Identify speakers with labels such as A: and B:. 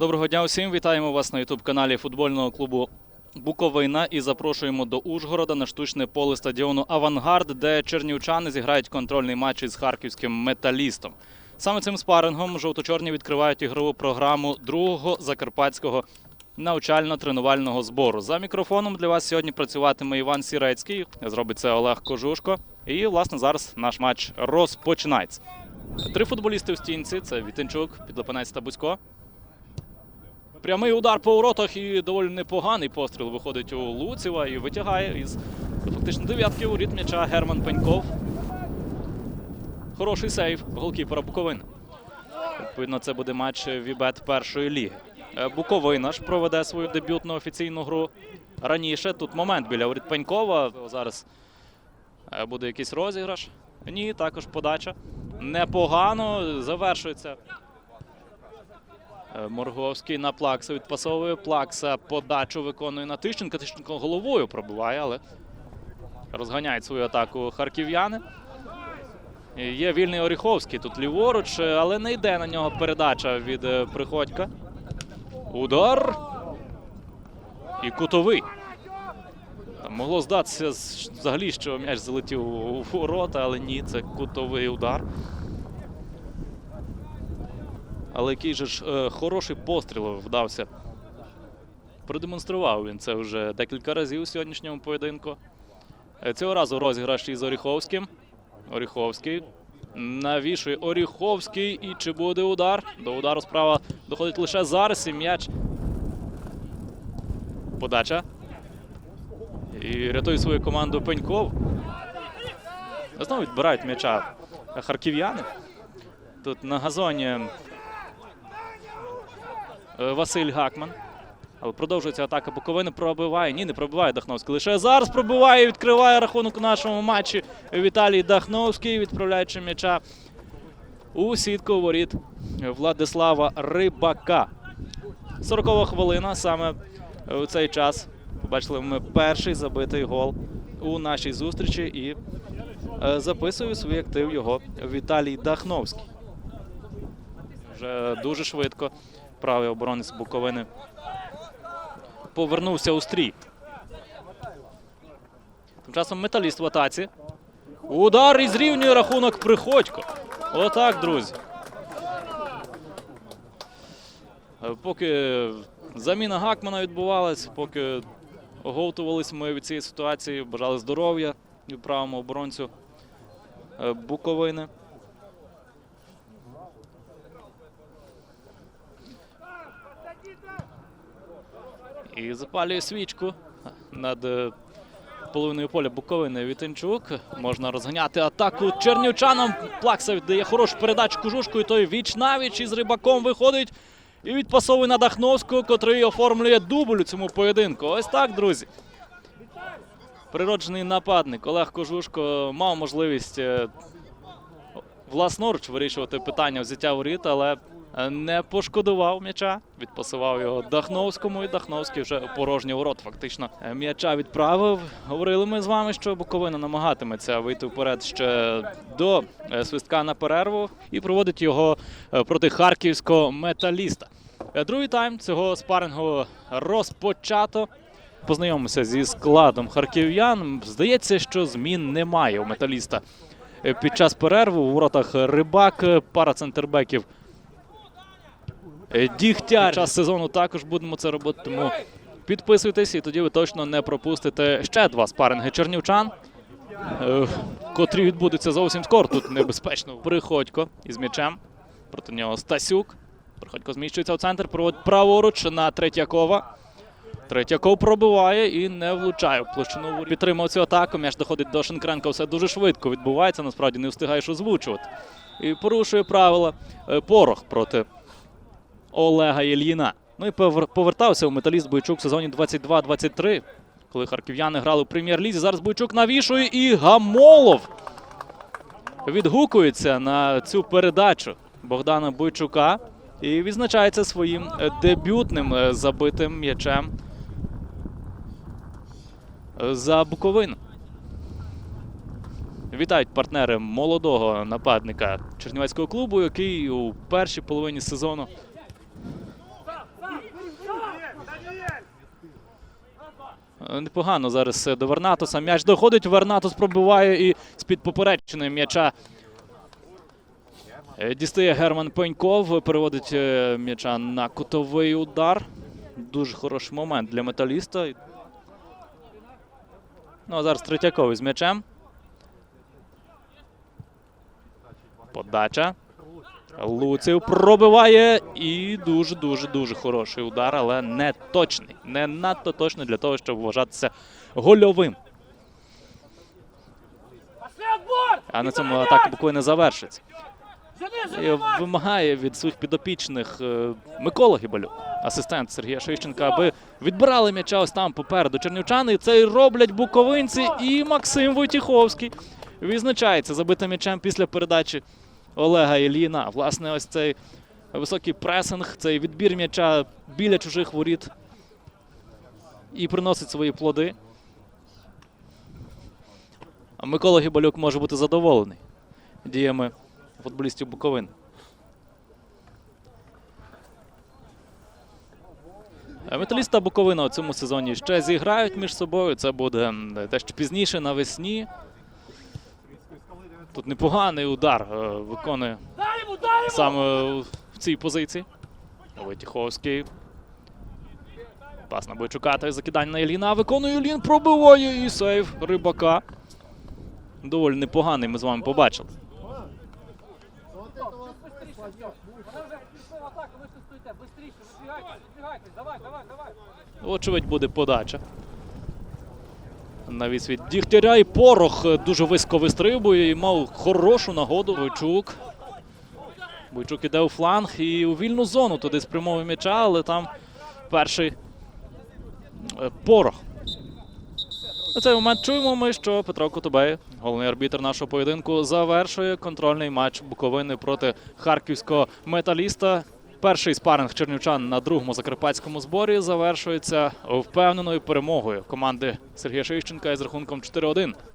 A: Доброго дня усім. Вітаємо вас на ютуб-каналі футбольного клубу Буковина і запрошуємо до Ужгорода на штучне поле стадіону Авангард, де чернівчани зіграють контрольний матч із харківським металістом. Саме цим спарингом жовто-чорні відкривають ігрову програму другого закарпатського навчально-тренувального збору. За мікрофоном для вас сьогодні працюватиме Іван Сірецький. Зробить це Олег Кожушко. І, власне, зараз наш матч розпочинається. Три футболісти в стінці: це Вітенчук, Підлепенець та Бузько. Прямий удар по воротах і доволі непоганий постріл виходить у Луціва і витягає із фактично дев'ятки у рід м'яча Герман Пеньков. Хороший сейв голкіпера Буковини. Відповідно, це буде матч Вібет першої ліги. Е, Буковина ж проведе свою дебютну офіційну гру раніше. Тут момент біля воріт Пенькова. Зараз е, буде якийсь розіграш. Ні, також подача. Непогано завершується. Е, Морговський на Плакса відпасовує. Плакса подачу виконує на Тищенка. Тищенко головою пробиває, але розганяють свою атаку харків'яни. Є вільний Оріховський тут ліворуч, е, але не йде на нього передача від е, Приходька. Удар. І кутовий. Там могло здатися взагалі, що м'яч залетів у ворота, але ні, це кутовий удар. Але який же ж е, хороший постріл вдався. Продемонстрував він це вже декілька разів у сьогоднішньому поєдинку. Е, Цього разу розіграш із Оріховським. Оріховський. Навішує Оріховський. І чи буде удар? До удару справа доходить лише зараз. І м'яч. Подача. І рятує свою команду Пеньков. Знову відбирають м'яча харків'яни. Тут на газоні Василь Гакман. Але продовжується атака Буковини. Пробиває. Ні, не пробиває Дахновський. Лише зараз пробиває відкриває рахунок у нашому матчі Віталій Дахновський, відправляючи м'яча у сітку воріт Владислава Рибака. 40 хвилина саме у цей час. Побачили ми перший забитий гол у нашій зустрічі і е, записує свій актив його Віталій Дахновський. Вже дуже швидко правий оборонець Буковини повернувся у стрій. Тим часом металіст в атаці. Удар і зрівнює рахунок Приходько. Отак, друзі. Поки заміна Гакмана відбувалась, поки оговтувались ми від цієї ситуації, бажали здоров'я правому оборонцю е, Буковини. І запалює свічку над е, половиною поля Буковини Вітенчук. Можна розганяти атаку чернівчанам. Плакса віддає хорошу передачу Кужушку, і той віч навіч із рибаком виходить і відпасовує на Дахновського, котрий оформлює дубль у цьому поєдинку. Ось так, друзі. Природжений нападник Олег Кожушко мав можливість е, власноруч вирішувати питання взяття воріт, але не пошкодував м'яча. Відпасував його Дахновському, і Дахновський вже порожній ворот. Фактично е, м'яча відправив. Говорили ми з вами, що Буковина намагатиметься вийти вперед ще до е, свистка на перерву і проводить його е, проти харківського металіста. Е, Другий тайм цього спарингу розпочато. Познайомимося зі складом харків'ян. Здається, що змін немає у металіста. Е, Під час перерви у воротах рибак, е, пара центрбеків. Е, Дігтяр. Під час сезону також будемо це робити. Тому підписуйтесь, і тоді ви точно не пропустите ще два спаринги чернівчан, е, котрі відбудуться зовсім скоро. Тут небезпечно. Приходько із м'ячем. Проти нього Стасюк. Приходько зміщується в центр, проводить праворуч на Третьякова. Третьяков пробиває і не влучає в площину. Підтримав цю атаку. М'яч доходить до Шенкренка. Все дуже швидко відбувається. Насправді не встигаєш озвучувати. І порушує правила е, порох проти Олега Єльїна. Ну і повертався у металіст Бойчук в сезоні 22-23, коли харків'яни грали у прем'єр-лізі. Зараз Бойчук навішує і Гамолов відгукується на цю передачу Богдана Бойчука і відзначається своїм е, дебютним е, забитим м'ячем е, за Буковину. Вітають партнери молодого нападника Чернівецького клубу, який у першій половині сезону Непогано зараз е, до Вернатуса. М'яч доходить. Вернатус пробиває і з-під поперечини м'яча е, дістає Герман Пеньков. Переводить е, м'яча на кутовий удар. Дуже хороший момент для металіста. Ну, а зараз Третьяков із м'ячем. Подача. Луців пробиває і дуже дуже дуже хороший удар, але не точний. Не надто точний для того, щоб вважатися гольовим. А на цьому атака Буковини завершиться. І вимагає від своїх підопічних е, Микола Гібалюк, асистент Сергія Шищенка, аби відбирали м'яча ось там попереду чернівчани. І це і роблять буковинці і Максим Войтіховський. Відзначається забитим м'ячем після передачі Олега Іліна. Власне, ось цей високий пресинг, цей відбір м'яча біля чужих воріт і приносить свої плоди. А Микола Гібалюк може бути задоволений діями футболістів Буковини. Е, Металіст та Буковина у цьому сезоні ще зіграють між собою. Це буде дещо пізніше навесні. Тут непоганий удар е, виконує саме в цій позиції. Войтіховський. Пас на Бойчука, та закидання на Іліна. Виконує Ілін, пробиває і сейв рибака. Доволі непоганий, ми з вами побачили. Очевидь буде подача. Навіс від Дігтяря і Порох е, дуже високо вистрибує і мав хорошу нагоду. Бойчук. Бойчук іде у фланг і у вільну зону туди спрямовує м'яча, але там перший е, Порох. На цей момент чуємо ми, що Петро Котобей, головний арбітр нашого поєдинку, завершує контрольний матч Буковини проти харківського металіста. Перший спаринг чернівчан на другому закарпатському зборі завершується впевненою перемогою команди Сергія Шищенка із рахунком 4-1.